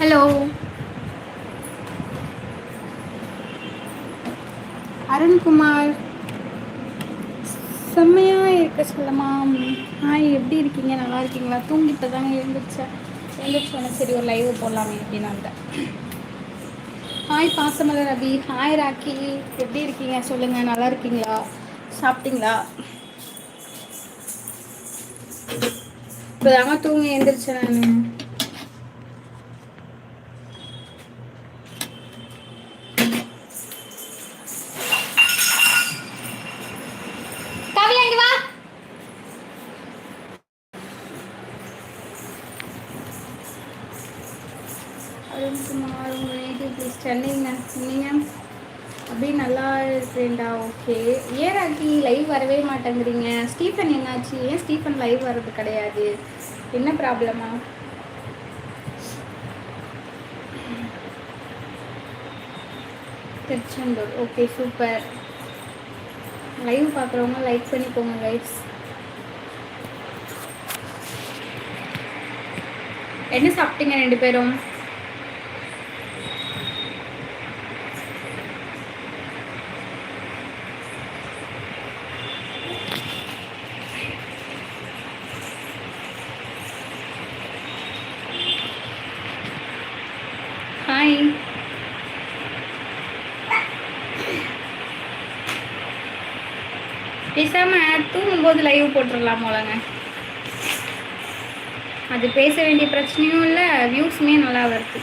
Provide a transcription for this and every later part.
Hello Arunkumar செம்மையாக இருக்க சொல்லமா ஹாய் எப்படி இருக்கீங்க? நல்லா இருக்கீங்களா? தூங்கிட்டு தாங்க எழுந்திரிச்சேன் எழுந்திரிச்சோன்னே சரி ஒரு லைவ் போடலாமே அப்படின்னு வந்தேன் hi Pasamalar Ravi hi Rocky. எப்படி இருக்கீங்க? சொல்லுங்கள் நல்லா இருக்கீங்களா? சாப்பிட்டீங்களா? இப்போ தூங்கி எழுந்திரிச்சேன் நான் காவியா இங்க வா அருண்குமார் உங்கள் நேட்டிவ் பிளேஸ் சென்னைங்க நீங்கள் அப்படியே நல்லா இருக்கேன்டா ஓகே. ஏன் ராக்கி லைவ் வரவே மாட்டேங்கிறீங்க? ஸ்டீஃபன் என்னாச்சு? ஏன் ஸ்டீஃபன் லைவ் வர்றது கிடையாது? என்ன ப்ராப்ளமா திருச்செந்தூர். ஓகே சூப்பர் லைவ் பார்க்குறவங்க லைக் பண்ணிக்கோங்க லைவ்ஸ் என்ன சாப்பிட்டீங்க ரெண்டு பேரும் ஹாய் பேசாம வரும்போது லைவ் போட்டுடலாம் போலங்க. அது பேச வேண்டிய பிரச்சனையும் இல்லை வியூஸுமே நல்லா வருது.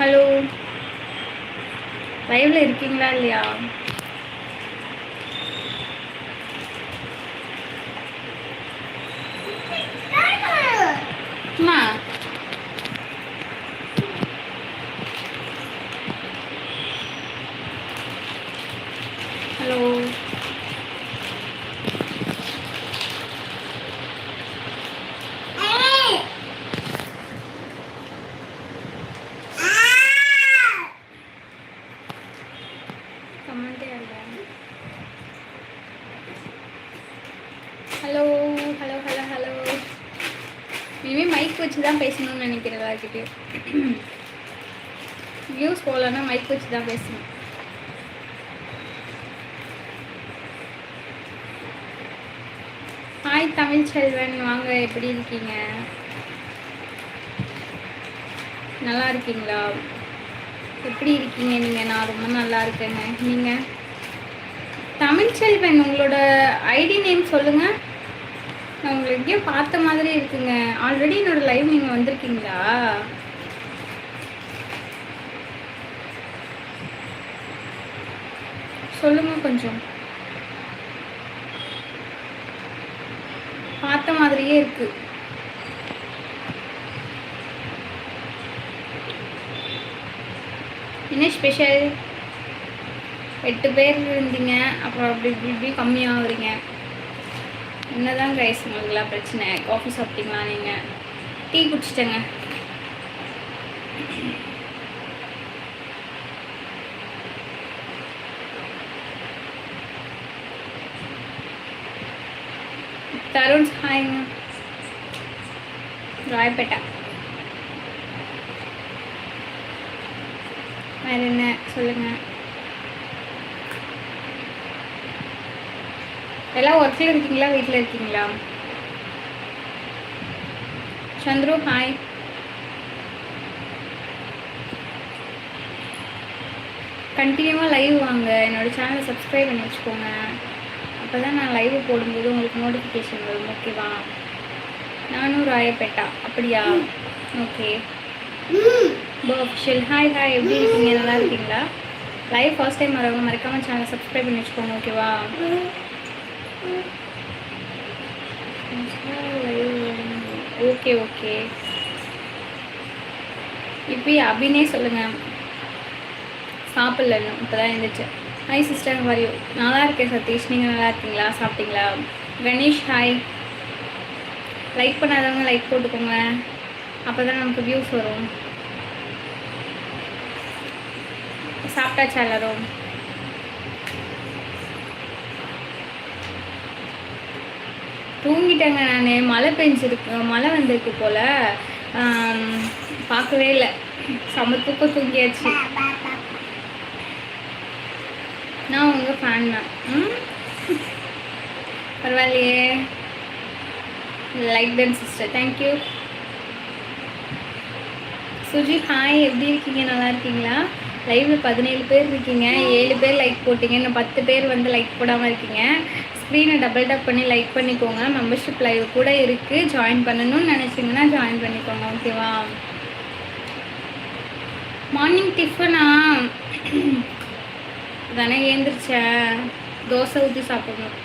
ஹலோ லைவ்ல இருக்கீங்களா இல்லையா அம்மா hello hello hello hello hello இனிமேல் மைக் வச்சு தான் பேசணும்னு நினைக்கிறேன் எல்லாருக்கிட்டையும் வியூஸ் போகலன்னா மைக் வச்சு தான் பேசணும் ஹாய் தமிழ் செல்வன் வாங்க எப்படி இருக்கீங்க? நல்லா இருக்கீங்களா? எப்படி இருக்கீங்க நீங்கள் நான் ரொம்ப நல்லா இருக்கேங்க. நீங்கள் தமிழ் செல்வன் உங்களோட ஐடி நேம் சொல்லுங்கள் நான் உங்களை எங்கேயோ பார்த்த மாதிரி இருக்குங்க. ஆல்ரெடி என்னோட லைவ் நீங்கள் வந்திருக்கீங்களா? சொல்லுங்க கொஞ்சம். நிறைய இருக்கு. என்ன ஸ்பெஷல் எட்டு பேர் இருந்தீங்க அப்புறம் அப்படி இப்படி இப்படி கம்மியாகிறீங்க. என்னதான் கைஸ் உங்களுக்குலாம் பிரச்சனை. காஃபி சாப்பிட்டீங்களா நீங்கள் டீ குடிச்சிட்டேங்க. தருண் ஹாய்ங்க ராயப்பேட்டா வேறு என்ன? சொல்லுங்கள் எல்லாம் ஒர்க்கில் இருக்கீங்களா? வீட்டில் இருக்கீங்களா? சந்துரு ஹாய் கண்டினியூவாக லைவ் வாங்க. என்னோட சேனலை சப்ஸ்கிரைப் பண்ணி வச்சுக்கோங்க. அப்போ தான் நான் லைவ் போடும்போது உங்களுக்கு நோட்டிஃபிகேஷன் வரும். ஓகேவா நானும் ராயப்பேட்டா அப்படியா? ஓகே. ஷெல் ஹாய் ஹாய் எப்படி இருக்கீங்க? நல்லா இருக்கீங்களா? லைவ் ஃபர்ஸ்ட் டைம் வரவங்க மறக்காமல் சேனலை சப்ஸ்கிரைப் பண்ணி வச்சுக்கோங்க ஓகேவா ஓகே ஓகே இப்போ அபினே சொல்லுங்கள் சாப்பிடல இன்னும் இப்போ தான் இருந்துச்சு ஹாய் சிஸ்டர் வரையும் நல்லா இருக்கேன் சதீஷ். நீங்கள் நல்லா இருக்கீங்களா? சாப்பிட்டீங்களா? கணேஷ் ஹாய் லைக் பண்ணாதவங்க லைக் போட்டுக்கோங்க. அப்போ தான் நமக்கு வியூஸ் வரும். சாப்பிட்டாச்சா எல்லாரும்? தூங்கிட்டேங்க நான். மழை பெஞ்சிருக்கு. மழை வந்திருக்கு போல். பார்க்கவே இல்லை. செம தூக்கம் தூங்கியாச்சு. நான் உங்கள் ஃபேன் தான். ம்? பரவாயில்லையே. Like then sister thank you Suji hi எப்படி இருக்கீங்க? நல்லா இருக்கீங்களா? லைவ்ல பதினேழு பேர் இருக்கீங்க. ஏழு பேர் லைக் போட்டீங்க. இன்னும் பத்து பேர் வந்து லைக் போடாமல் இருக்கீங்க. ஸ்க்ரீனை டபுள் டப் பண்ணி லைக் பண்ணிக்கோங்க. மெம்பர்ஷிப் லைவ் கூட இருக்குது ஜாயின் பண்ணணும்னு நினச்சிங்கன்னா ஜாயின் பண்ணிக்கோங்க. ஓகேவா மார்னிங் டிஃபனா தானே ஏந்திரிச்சேன் தோசை ஊற்றி சாப்பிடணும்.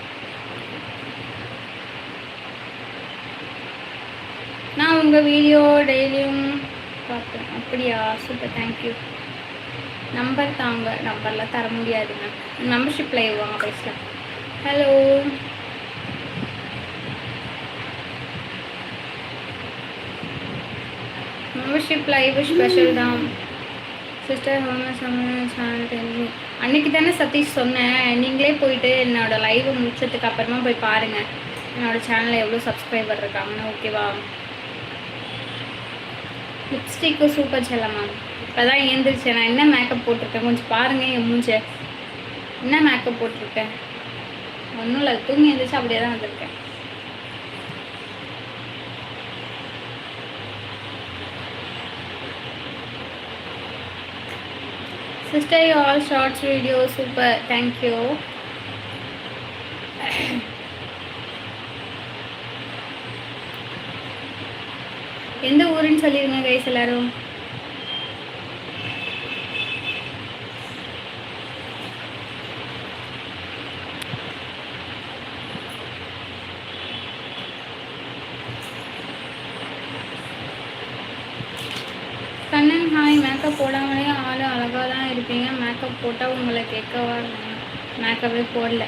நான் உங்கள் வீடியோ டெய்லியும் பார்ப்பேன் அப்படியா? சூப்பர் தேங்க்யூ நம்பர் தாங்க. நம்பர்லாம் தர முடியாதுங்க மெம்பர்ஷிப் லைவ் வாங்க பேசலாம் ஹலோ மெம்பர்ஷிப் லைவ் ஸ்பெஷல் தான். சிஸ்டர் ஹோமஸ் சேனல் அன்னைக்கு தானே சதீஷ் சொன்னேன். நீங்களே போயிட்டு என்னோட லைவை முடிச்சதுக்கு அப்புறமா போய் பாருங்கள் என்னோட சேனலில் எவ்வளோ சப்ஸ்கிரைபர் இருக்காங்கன்னு ஓகேவா லிப்ஸ்டிக்கு சூப்பர் செல்ல மேம் இப்போ தான் எழுந்திரிச்சேன். நான் என்ன மேக்கப் போட்டிருக்கேன்? கொஞ்சம் பாருங்கள் என் மூஞ்ச. என்ன மேக்கப் போட்டிருக்கேன்? ஒன்றும் இல்லை தூங்கி எழுந்திரிச்சு அப்படியே தான் வந்திருக்கேன். Sister you all shorts video super thank you எந்த ஊருன்னு சொல்லிடுங்க கைஸ் எல்லாரும். கண்ணன் ஹாய் மேக்கப் போடாமலே ஆள் அழகாக தான் இருப்பீங்க. மேக்கப் போட்டால் உங்களை கேட்கவா? மேக்கப்பே போடல.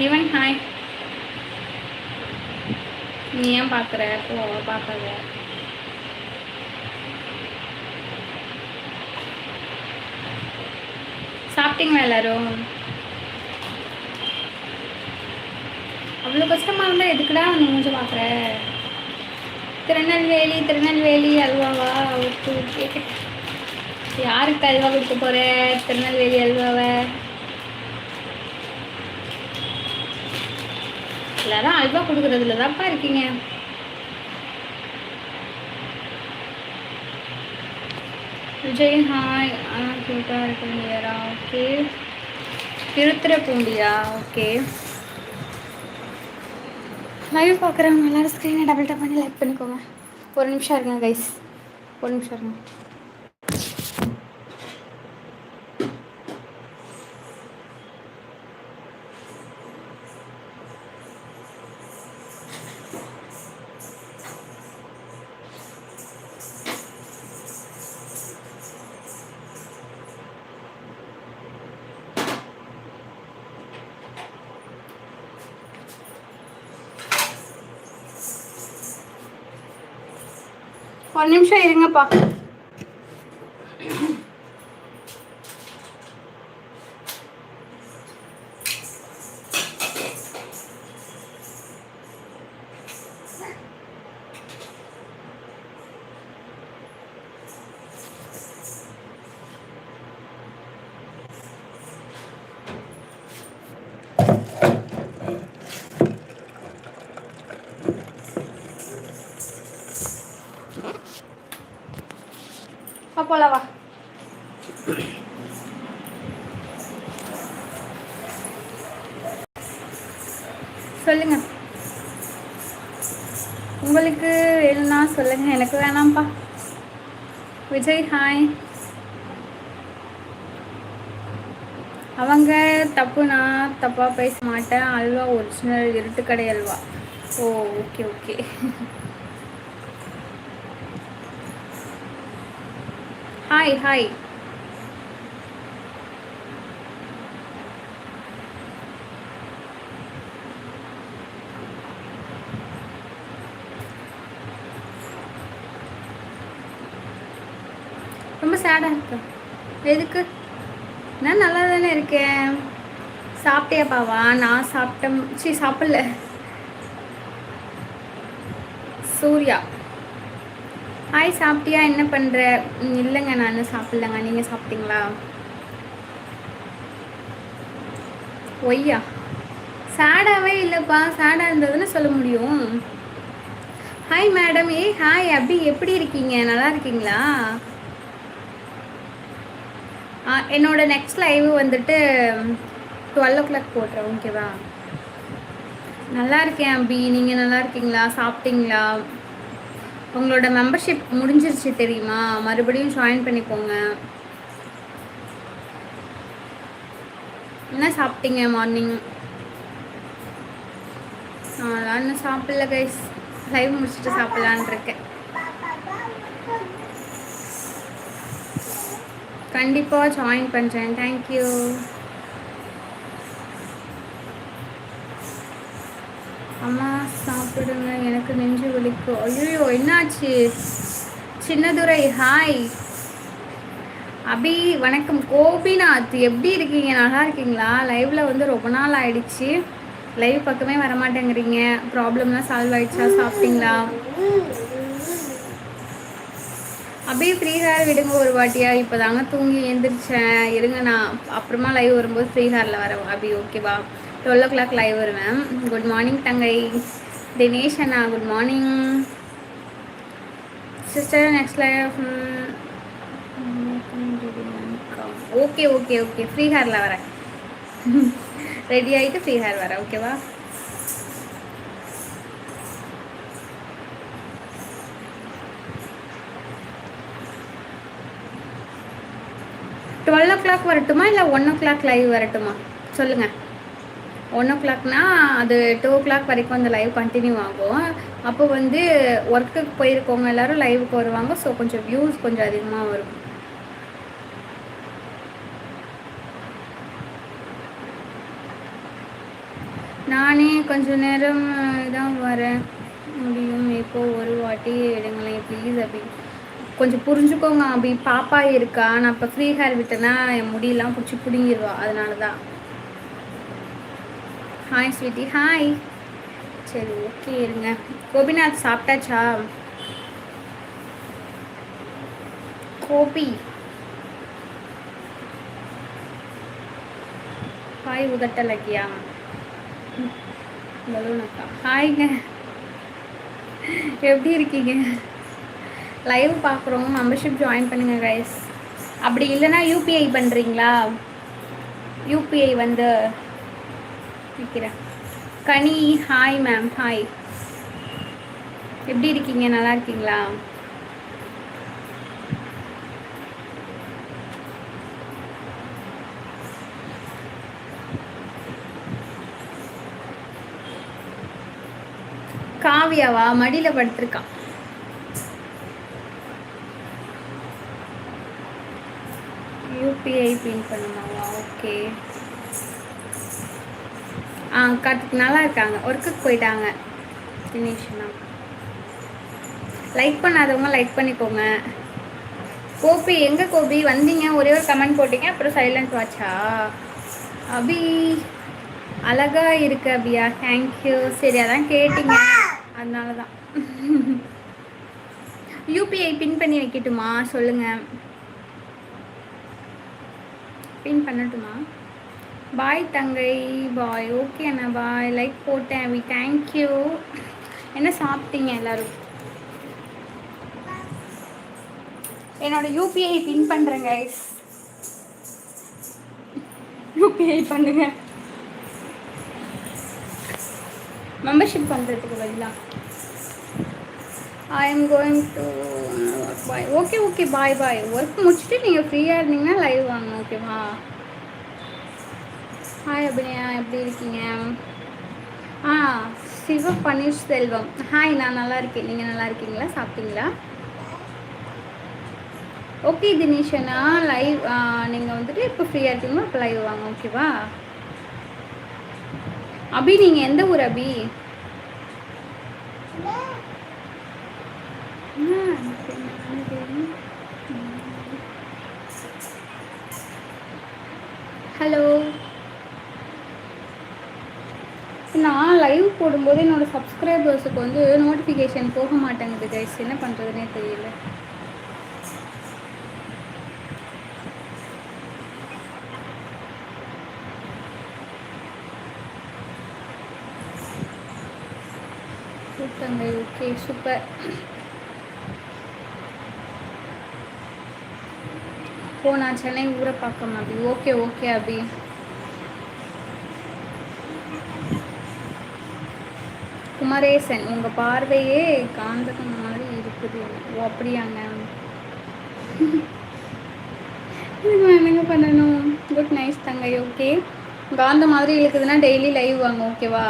நிவன் ஹாய் நீ ஏன் பார்க்குற போ பார்க்காத சாப்பிட்டீங்களா எல்லாரும்? அவ்வளோ கஷ்டமாக இருந்தால் எதுக்குடா வந்து மூஞ்ச பார்க்குற திருநெல்வேலி திருநெல்வேலி அல்வாவா ஓகே ஓகே யாருக்கு அல்வா கொடுக்க போகிற திருநெல்வேலி அல்வாவை. எல்லாரும் அல்வா கொடுக்குறதுல தான்ப்பா இருக்கீங்க. விஜய் ஹாய் ஆ க்யூட்டாக இருக்க முடியாரா ஓகே திருத்துறைப்பூண்டியா ஓகே லைவ் பார்க்குறவங்க எல்லாரும் ஸ்க்ரீனை டபுள் டப் பண்ணி லைக் பண்ணிக்கோங்க. ஒரு நிமிஷம் இருங்க கைஸ் ஒரு நிமிஷம் இருங்க. நிமிஷம் போலவா போல வா. சொல்லுங்க. உங்களுக்கு வேணும்னா சொல்லுங்க எனக்கு வேணாம்ப்பா. விஜய் ஹாய் அவங்க தப்பு நான் தப்பாக பேச மாட்டேன். Halwa original Iruttukadai halwa. Oh okay okay hi hi ரொம்ப சேடாக இருக்கு. எதுக்கு? நான் நல்லா தானே இருக்கேன் சாப்பிட்டியாப்பாவா நான் சாப்பிட்டேன் சரி சாப்பிடல. சூர்யா. ஹாய் சாப்பிட்டியா? என்ன பண்ணுற இல்லைங்க நான் சாப்பிட்லங்க. நீங்கள் சாப்பிட்டீங்களா? ஒய்யா. சேடாகவே இல்லைப்பா. சேடாக இருந்ததுன்னு சொல்ல முடியும். ஹாய் மேடம் ஏ ஹாய் அபி. எப்படி இருக்கீங்க? நல்லா இருக்கீங்களா? ஆ, என்னோட நெக்ஸ்ட் லைவ் வந்துட்டு டுவெல் ஓ கிளாக் போட்டுறேன் ஓகேவா நல்லா இருக்கேன் அபி. நீங்கள் நல்லா இருக்கீங்களா? சாப்பிட்டீங்களா? உங்களோட மெம்பர்ஷிப் முடிஞ்சிருச்சு தெரியுமா? மறுபடியும் ஜாயின் பண்ணிக்கோங்க. என்ன சாப்பிட்டீங்க மார்னிங் நான் இன்னும் சாப்பிடல கைஸ் லைவ் முடிச்சுட்டு சாப்பிட்லான் இருக்கேன். கண்டிப்பாக ஜாயின் பண்ணுறேன் தேங்க்யூ அம்மா சாப்பிடுங்க. எனக்கு நெஞ்சு வலிக்கும் ஐயோ என்னாச்சு? சின்னதுரை ஹாய் அபி வணக்கம். கோபிநாத் எப்படி இருக்கீங்க? நல்லா இருக்கீங்களா? லைவ்ல வந்து ரொம்ப நாள் ஆயிடுச்சு. லைவ் பக்கமே வர மாட்டேங்கிறீங்க ப்ராப்ளம்லாம் சால்வ் ஆயிடுச்சா? சாப்பிட்டீங்களா? அபி ஃப்ரீ ஹேர் விடுங்க ஒரு வாட்டியா? இப்போ தாங்க தூங்கி எழுந்திரிச்சேன். இருங்க நான் அப்புறமா லைவ் வரும்போது ஃப்ரீ ஹேரில் வரேன். அபி ஓகேவா டுவெல் ஓ கிளாக் லைவ் வருவேன் குட் மார்னிங் தங்கை. தினேஷ் அண்ணா good morning sister next live okay okay okay free ஹேரில் வரேன். ரெடி ஆகிட்டு ஃப்ரீ ஹேர் வரேன் ஓகேவா டுவெல் ஓ கிளாக் வரட்டுமா இல்லை ஒன் ஓ கிளாக் லைவ் வரட்டுமா? சொல்லுங்கள் ஒன் ஓ கிளாக்னா அது டூ ஓ கிளாக் வரைக்கும் அந்த லைவ் கண்டினியூ ஆகும். அப்போ வந்து ஒர்க்குக்கு போயிருக்கவங்க எல்லாரும் லைவுக்கு வருவாங்க. ஸோ கொஞ்சம் வியூஸ் கொஞ்சம் அதிகமாக வரும் நானே கொஞ்ச நேரம் தான் வரேன். முடியும். இப்போ ஒரு வாட்டி எடுங்களேன் ப்ளீஸ் அபி. கொஞ்சம் புரிஞ்சுக்கோங்க அபி. பாப்பா இருக்கா? நான் இப்போ ஃப்ரீ ஹேர் விட்டேன்னா என் முடியெல்லாம் பிடிச்சி பிடுங்கிடுவா அதனால தான் ஹாய் ஸ்வீட்டி ஹாய் சரி ஓகே இருங்க. கோபிநாத் சாப்பிட்டாச்சா? கோபி. ஹாய் உதட்டலக்கியா? பலூனக்கா ஹாய்ங்க எப்படி இருக்கீங்க? லைவ் பார்க்குறோம். மெம்பர்ஷிப் ஜாயின் பண்ணுங்க கைஸ் அப்படி இல்லைன்னா யூபிஐ பண்ணுறீங்களா யூபிஐ வந்து இருக்கிறேன் கனி ஹாய் மேம் ஹாய் எப்படி இருக்கீங்க? நல்லா இருக்கீங்களா? காவியாவா? மடியில் படுத்திருக்கான். யூபிஐ பின் பண்ணுமாவா? ஓகே ஆ கார்த்திக் நல்லா இருக்காங்க. ஒர்க்குக்கு போயிட்டாங்க. தினேஷ்னா லைக் பண்ணாதவங்க லைக் பண்ணிக்கோங்க. கோபி எங்கே கோபி? வந்தீங்க. ஒரே ஒரு கமெண்ட் போட்டீங்க. அப்புறம் சைலண்ட் வாட்சா அபி அழகா இருக்கு அபியா தேங்க்யூ சரி அதான் கேட்டீங்க. அதனால தான் யூபிஐ பின் பண்ணி வைக்கட்டுமா? சொல்லுங்கள் பின் பண்ணட்டுமா? பாய் தங்கை. பாய் ஓகே அண்ணா. பாய் லைக் போட்டேன். வி தேங்க்யூ என்ன சாப்பிட்டீங்க எல்லாரும்? என்னோட யூபிஐ பின் பண்ணுறேங்க கைஸ் யூபிஐ பண்ணுங்க. மெம்பர்ஷிப் பண்ணுறதுக்கு பதிலாக I am going to buy okay okay bye bye work முடிச்சுட்டு நீங்கள் ஃப்ரீயாக இருந்தீங்கன்னா லைவ் வாங்க ஓகேவா ஹாய் அபிநயா. எப்படி இருக்கீங்க? ஆ சிவ பன்னீர்செல்வம் ஹாய் நான் நல்லா இருக்கேன். நீங்கள் நல்லா இருக்கீங்களா? சாப்பிட்டீங்களா? ஓகே தினேஷனா லைவ் நீங்கள் வந்துட்டு இப்போ ஃப்ரீயாக இருக்கீங்களா? இப்போ லைவ் வாங்க ஓகேவா அபி நீங்கள் எந்த ஊர் அபி? ஹலோ. நான் லைவ் போடும்போது என்னோடய சப்ஸ்கிரைபர்ஸுக்கு வந்து நோட்டிஃபிகேஷன் போக மாட்டேங்குது கைஸ் என்ன பண்ணுறதுனே தெரியல. கூட்டங்கள். ஓகே சூப்பர் ஓ நான் சென்னை ஊரை பார்க்க அபி ஓகே ஓகே அபி. குமரேசன் உங்கள் பார்வையே காந்தகம் மாதிரி இருக்குது. ஓ அப்படியாங்க. என்னங்க பண்ணணும்? குட் நைஸ் தங்கை. ஓகே காந்த மாதிரி இருக்குதுன்னா டெய்லி லைவ் வாங்க ஓகேவா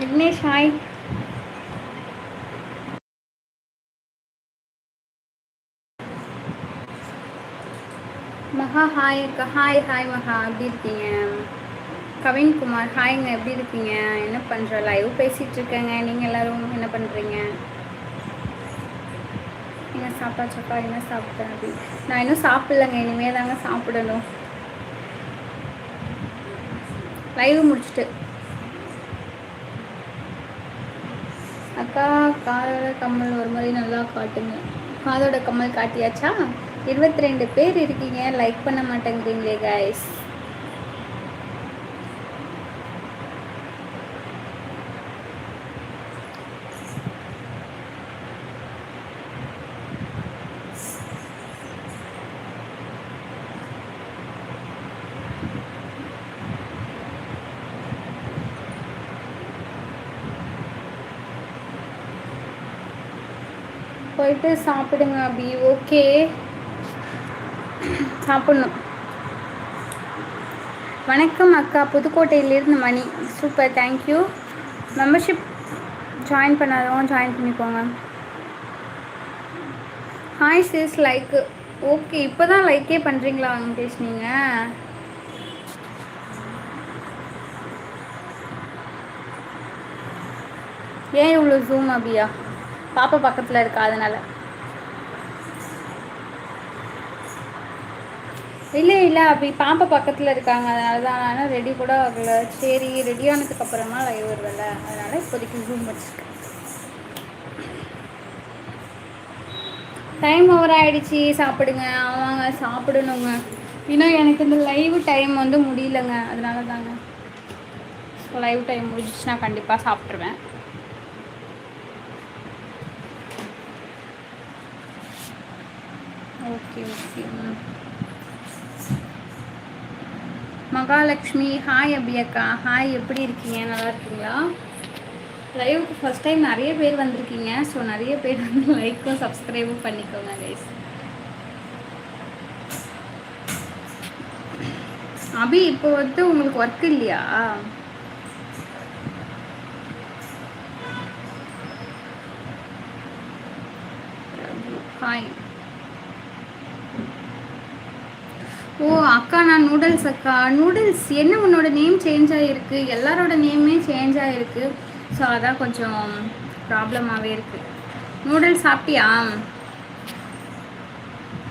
விக்னேஷ் ஹாய் மகா ஹாய் அக்கா ஹாய் ஹாய் மகா எப்படி இருக்கீங்க? கவின்குமார் ஹாய்ங்க எப்படி இருக்கீங்க? என்ன பண்ணுற லைவ் பேசிகிட்டு இருக்கேங்க. நீங்கள் எல்லோரும் என்ன பண்ணுறீங்க என்ன சாப்பிட்டாச்சப்பா என்ன சாப்பிட்டேன் அப்படி? நான் இன்னும் சாப்பிட்லங்க. இனிமேல் தாங்க சாப்பிடணும். லைவ் முடிச்சுட்டு. அக்கா காதோட கம்மல் ஒரு மாதிரி நல்லா காட்டுங்க. காதோட கம்மல் காட்டியாச்சா? இருபத்தி ரெண்டு பேர் இருக்கீங்க. லைக் பண்ண மாட்டேங்கிறீங்களே கைஸ் போயிட்டு சாப்பிடுங்க அபி. ஓகே சாப்பிட்ணும். வணக்கம் அக்கா. புதுக்கோட்டையிலேருந்து Mani. Super thank you membership join பண்ணாதவங்க ஜாயின் பண்ணிக்கோங்க. ஹாய் சிஸ் லைக் ஓகே இப்போ தான் லைக்கே பண்ணுறீங்களா வெங்கடேஷ் நீங்கள் ஏன் இவ்வளோ ஜூம் அபியா? பாப்பா பக்கத்தில் இருக்கா அதனால். இல்லை இல்லை. அப்படி பாம்பை பக்கத்தில் இருக்காங்க. அதனால தான் ஆனால் ரெடி கூட ஆகலை. சரி ரெடி ஆனதுக்கு அப்புறமா லைவ் வருவல அதனால் இப்போதைக்கு ஜூம் வச்சுருக்கேன். டைம் ஓவர் ஆகிடுச்சி சாப்பிடுங்க. ஆமாங்க சாப்பிடணுங்க. இன்னும் எனக்கு இந்த லைவ் டைம் வந்து முடியலங்க. அதனால தாங்க ஸோ லைவ் டைம் முடிஞ்சிச்சுன்னா கண்டிப்பாக சாப்பிட்ருவேன் ஓகே ஓகே மகாலட்சுமி ஹாய் அபியக்கா. ஹாய் எப்படி இருக்கீங்க? நல்லா இருக்கீங்களா? லைவுக்கு ஃபஸ்ட் டைம் நிறைய பேர் வந்திருக்கீங்க. ஸோ நிறைய பேர் வந்து லைக்கும் சப்ஸ்கிரைபும் பண்ணிக்கோங்க கைஸ் அபி இப்போ வந்து உங்களுக்கு ஒர்க் இல்லையா ஹாய் ஓ அக்கா நான் நூடுல்ஸ் அக்கா. நூடுல்ஸ் என்ன உன்னோட நேம் சேஞ்ச் ஆகிருக்கு எல்லாரோட நேமே சேஞ்ச் ஆகிருக்கு ஸோ அதான் கொஞ்சம் ப்ராப்ளமாகவே இருக்குது நூடுல்ஸ் சாப்பிட்டியா?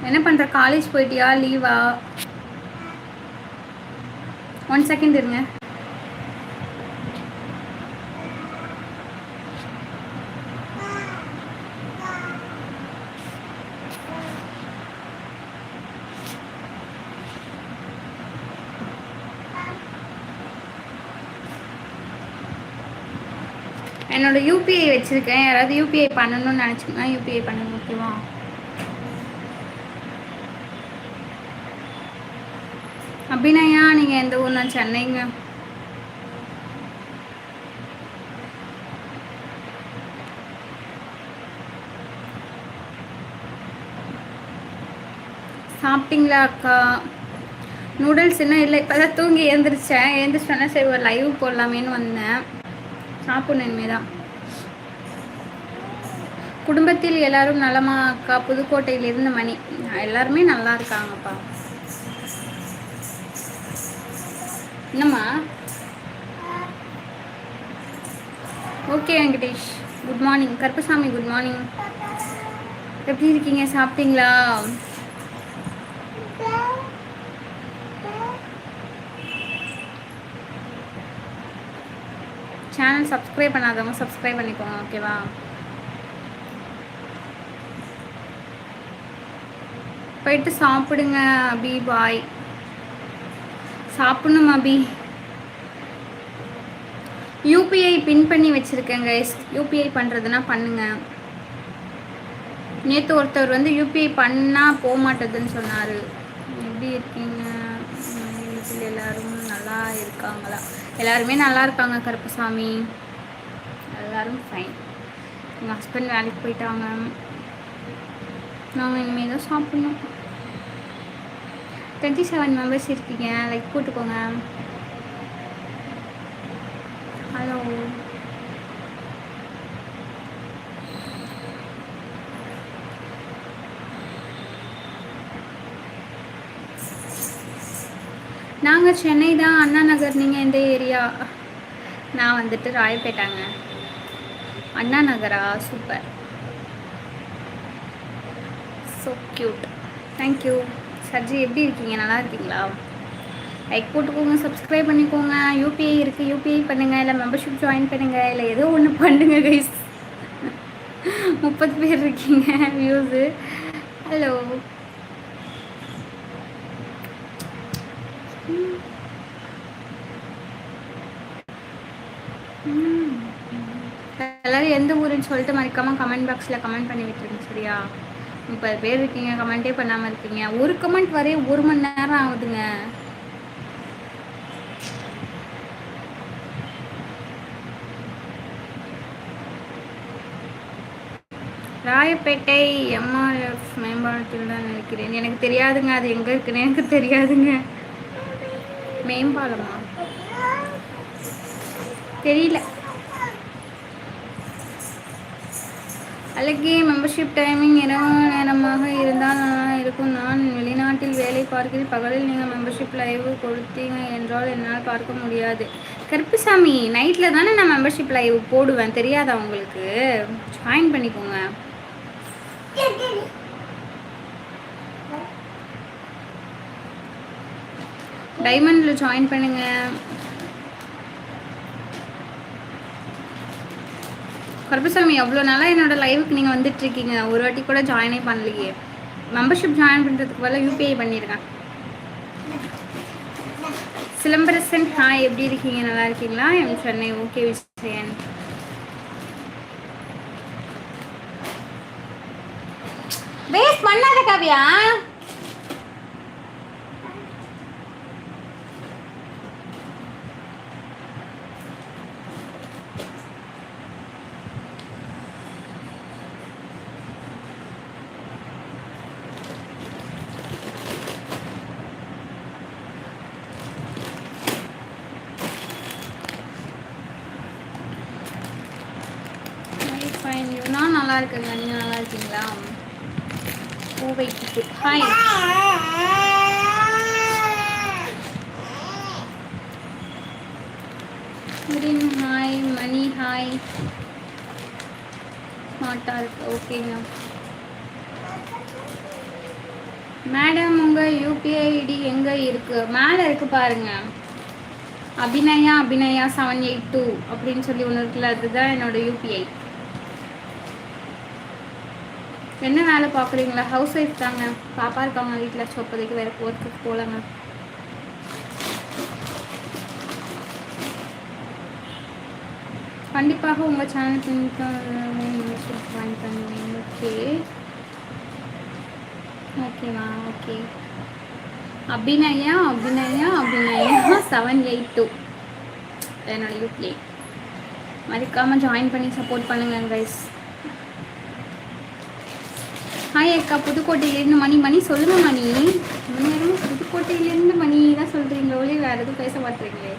என்ன பண்ணுற காலேஜ் போயிட்டியா? லீவா ஒன் செகண்ட் இருங்க. என்னோட யூபிஐ வச்சுருக்கேன். யாராவது யூபிஐ பண்ணணும்னு நினச்சிங்கன்னா யூபிஐ பண்ணுங்க ஓகேவா அபிநயா நீங்கள் எந்த ஊர்னா சென்னைங்க? சாப்பிட்டீங்களா அக்கா? நூடுல்ஸ் இன்னும் இல்லை. இப்போ தான் தூங்கி எழுந்திரிச்சேன். எழுந்திரிச்சோன்னா சரி ஒரு லைவ் போடலாமேன்னு வந்தேன். சாப்பிட்ணும் இனிமேல் தான் குடும்பத்தில் எல்லாரும் நலமாக்கா புதுக்கோட்டையிலிருந்து மணி. எல்லாருமே நல்லா இருக்காங்கப்பா. என்னம்மா? Okay Venkatesh. Good morning Karuppasamy good morning எப்படி இருக்கீங்க? சாப்பிட்டீங்களா? சேனல் சப்ஸ்கிரைப் பண்ணாதவங்க சப்ஸ்கிரைப் பண்ணிக்கோங்க ஓகேவா போயிட்டு சாப்பிடுங்க அபி. பாய் சாப்பிடணும் அபி. யூபிஐ பின் பண்ணி வச்சுருக்கேங்க யூபிஐ பண்ணுறதுனா பண்ணுங்க. நேற்று ஒருத்தர் வந்து யூபிஐ பண்ணால் போக மாட்டேதுன்னு சொன்னார். எப்படி இருக்கீங்க? வீட்டில் எல்லோரும் நல்லா இருக்காங்களா? எல்லாருமே நல்லா இருக்காங்க கருப்பசாமி. எல்லோரும் ஃபைன் எங்கள் ஹஸ்பண்ட் வேலைக்கு போயிட்டாங்க. நாங்கள் இனிமேல் தான் சாப்பிட்ணும். டுவெண்ட்டி செவன் மெம்பர்ஸ் இருக்கீங்க. லைக் போட்டுக்கோங்க ஹலோ நாங்கள் சென்னை தான் அண்ணா நகர். நீங்கள் எந்த ஏரியா? நான் வந்துட்டு ராயப்பேட்டாங்க. அண்ணா நகரா? Super. So cute thank you சர்ஜி எப்படி இருக்கீங்க? நல்லா இருக்கீங்களா? லைக் போட்டுக்கோங்க சப்ஸ்கிரைப் பண்ணிக்கோங்க. யூபிஐ இருக்குது யூபிஐ பண்ணுங்கள் இல்லை மெம்பர்ஷிப் ஜாயின் பண்ணுங்கள் இல்லை ஏதோ ஒன்று பண்ணுங்க கைஸ் முப்பது பேர் இருக்கீங்க வியூஸு ஹலோ எல்லாரும் எந்த ஊருன்னு சொல்லிட்டு மறக்காம கமெண்ட் பாக்ஸில் கமெண்ட் பண்ணி விட்டுருங்க சரியா? முப்பது பேர் இருக்கீங்க? கமெண்ட்டே பண்ணாமல் இருக்கீங்க. ஒரு கமெண்ட் வரைய ஒரு மணி நேரம் ஆகுதுங்க. ராயப்பேட்டை எம்ஆர்எஃப் மேம்பாலத்தில் தான் நினைக்கிறேன். எனக்கு தெரியாதுங்க. அது எங்கே இருக்குன்னு எனக்கு தெரியாதுங்க. மேம்பாலமா? தெரியல. அழகிய மெம்பர்ஷிப் டைமிங் இரவு நேரமாக இருந்தால் நல்லா இருக்கும் நான் வெளிநாட்டில் வேலை பார்க்கிறேன். பகலில் நீங்கள் மெம்பர்ஷிப் லைவ் கொடுத்தீங்க என்றால் என்னால் பார்க்க முடியாது. கருப்புசாமி நைட்டில் தானே நான் மெம்பர்ஷிப் லைவ் போடுவேன். தெரியாதா உங்களுக்கு? ஜாயின் பண்ணிக்கோங்க. டைமண்டில் ஜாயின் பண்ணுங்கள் கருப்பசாமி அவ்வளோ நாளாக என்னோடய லைவுக்கு நீங்கள் வந்துட்டுருக்கீங்க? ஒரு வாட்டி கூட ஜாயினே பண்ணலையே. மெம்பர்ஷிப் ஜாயின் பண்ணுறதுக்கு பதிலாக யூபிஐ பண்ணியிருக்கேன் சிலம்பரசன் ஹாய் எப்படி இருக்கீங்க? நல்லா இருக்கீங்களா? எம் சென்னை ஓகே விஷயன் வேஸ்ட் பண்ணாத கவியா ஃபைன் நான் நல்லா இருக்கேங்க நீங்கள் நல்லா இருக்கீங்களா பூவை ஹாய் ஹாய் மணி ஹாய் ஸ்மார்ட்டாக இருக்கு. ஓகேங்க மேடம் உங்கள் யூபிஐ ஐடி எங்கே இருக்குது மேலே இருக்குது பாருங்கள் Abhinaya Abhinaya seven eight two அப்படின்னு சொல்லி ஒன்று இருக்குல்ல அதுதான் என்னோடய யூபிஐ என்ன வேலை பார்க்குறீங்களா? ஹவுஸ் ஒய்ஃப் தாங்க. பாப்பா இருக்காங்க. வீட்டில் சொப்பதைக்கு வேறு ஒர்க்குக்கு போகலாங்க. கண்டிப்பாக உங்கள் சேனல் ஜாயின் பண்ணுவேன். ஓகே ஓகேவா okay Abhinaya Abhinaya Abhinaya. Seven eight two என்னோட யூபிஐ மறக்காமல் ஜாயின் பண்ணி சப்போர்ட் பண்ணுங்கள் கைஸ் ஹாய் அக்கா புதுக்கோட்டையிலேருந்து மணி. மணி சொல்லுங்கள் மணி. நேரம் புதுக்கோட்டையிலேருந்து மணி தான் சொல்கிறீங்களோ ஒளி வேறு எதுவும் பேச மாட்டீங்களே.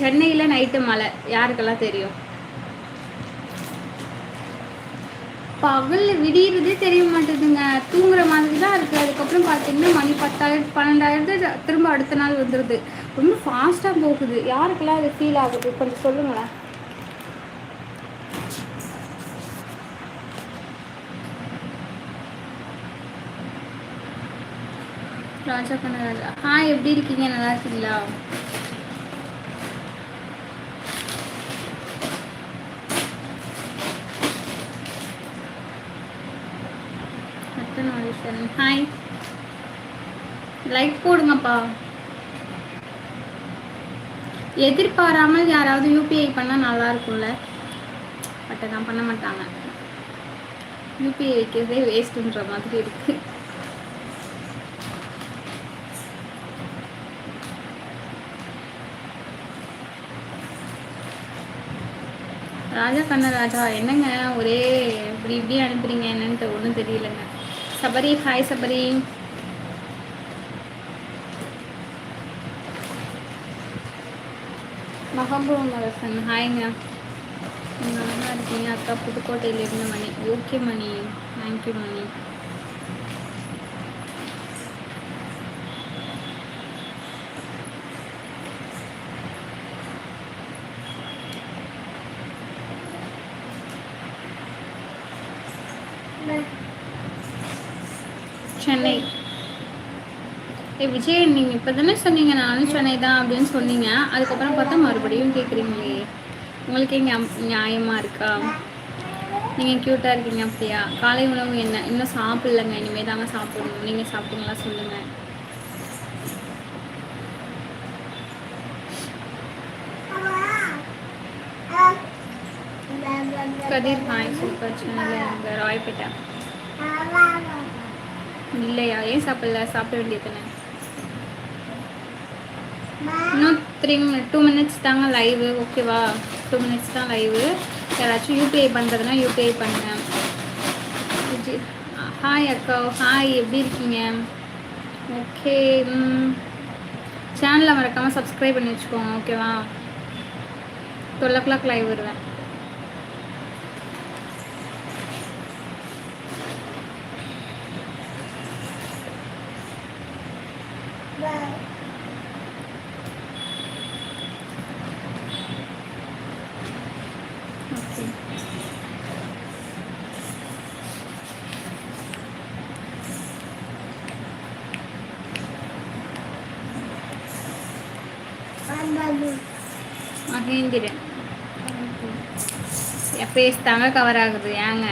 சென்னையில் நைட்டு மழை. யாருக்கெல்லாம் தெரியும்? பகலில் விடியறதே தெரிய மாட்டேதுங்க. தூங்குற மாதிரி தான் இருக்குது அதுக்கப்புறம் பார்த்தீங்கன்னா மணி பத்தாயிரம் பன்னெண்டாயிரத்து திரும்ப அடுத்த நாள் வந்துடுது ரொம்ப ஃபாஸ்ட்டாக போகுது. யாருக்கெல்லாம் அது ஃபீல் ஆகுது? கொஞ்சம் சொல்லுங்களேன். ராஜா கனராஜா ஹாய் எப்படி இருக்கீங்க? நல்லா இருக்கீங்களா? ஹாய் லைக் போடுங்கப்பா. எதிர்பாராமல் யாராவது யூபிஐ பண்ணால் நல்லா இருக்கும்ல. பட் அதான் பண்ண மாட்டாங்க. யூபிஐ வைக்கிறதே வேஸ்ட்டுன்ற மாதிரி இருக்குது ராஜா கண்ணராஜா என்னங்க? ஒரே இப்படி இப்படி அனுப்புறீங்க என்னன்ட்டு ஒன்றும் தெரியலங்க. சபரி ஹாய் சபரி. மகபூர் மரசன் ஹாய்ங்க நல்லா இருக்கீங்க. அக்கா புதுக்கோட்டையிலேருந்து Mani. Okay Mani. Thank you Mani Chennai ஏ விஜய் நீங்கள் இப்போ தானே சொன்னீங்க நானும் சென்னை தான் அப்படின்னு சொன்னீங்க. அதுக்கப்புறம் பார்த்தா மறுபடியும் கேட்குறீங்களே உங்களுக்கு இங்கே நியாயமாக இருக்கா? நீங்கள் க்யூட்டாக இருக்கீங்க அப்படியா? காலை உணவு என்ன? இன்னும் சாப்பிட்லங்க இனிமேல் தாங்க சாப்பிடணும். நீங்கள் சாப்பிட்டீங்களா சொல்லுங்கள் கதிர் ஹாய் சூப்பர் சேனல் ராய்பேட்டா இல்லையா? ஏன் சாப்பிடல? சாப்பிட வேண்டியதுன்னு இன்னும் த்ரீ மினிட் டூ மினிட்ஸ் தாங்க லைவு ஓகேவா டூ மினிட்ஸ் தான் லைவு யாராச்சும் யூபிஐ பண்ணுறதுனா யூபிஐ பண்ணுங்க. ஹாய் அக்கா. ஹாய் எப்படி இருக்கீங்க? ஓகே சேனலை மறக்காமல் சப்ஸ்கிரைப் பண்ணி வச்சுக்கோங்க. ஓகேவா டுவெல் ஓ கிளாக் லைவ் வருவேன். மகேந்திரன் என் ஃபேஸ் தாங்க கவர் ஆகுது? ஏங்க?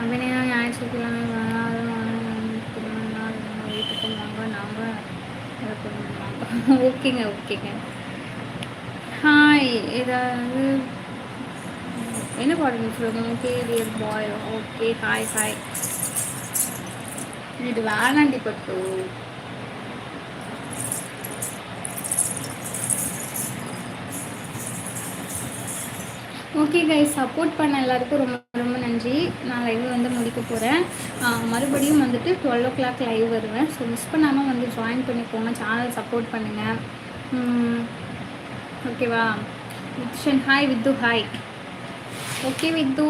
அப்படின்னா ஞாயிற்றுக்கிழமை வராத வீட்டுக்கு வாங்க நாங்கள் ஓகேங்க ஓகேங்க. ஹாய் ஏதாவது என்ன பாடுங்க சொல்லுங்க? Okay dear bye okay hi hi இது வேணாண்டி பட்டு. ஓகே கைஸ் சப்போர்ட் பண்ண எல்லாருக்கும் ரொம்ப ரொம்ப நன்றி. நான் லைவ் வந்து முடிக்க போகிறேன் மறுபடியும் வந்துட்டு டுவெல் ஓ கிளாக் லைவ் வருவேன். ஸோ மிஸ் பண்ணாமல் வந்து ஜாயின் பண்ணிக்கோங்க சேனல் சப்போர்ட் பண்ணுங்கள் ஓகேவா வித்ஷன் ஹாய் வித்து ஹாய் ஓகே வித்து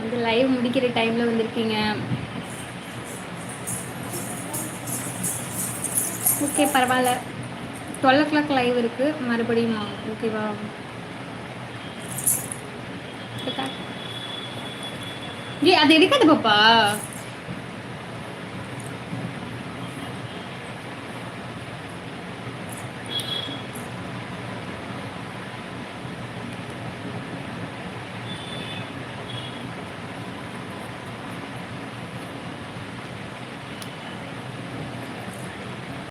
வந்து லைவ் முடிக்கிற டைமில் வந்திருக்கீங்க. ஓகே பரவாயில்ல. டுவெல் ஓ கிளாக் லைவ் இருக்குது மறுபடியும் ஓகேவா ஜி அது எடுக்காது பாப்பா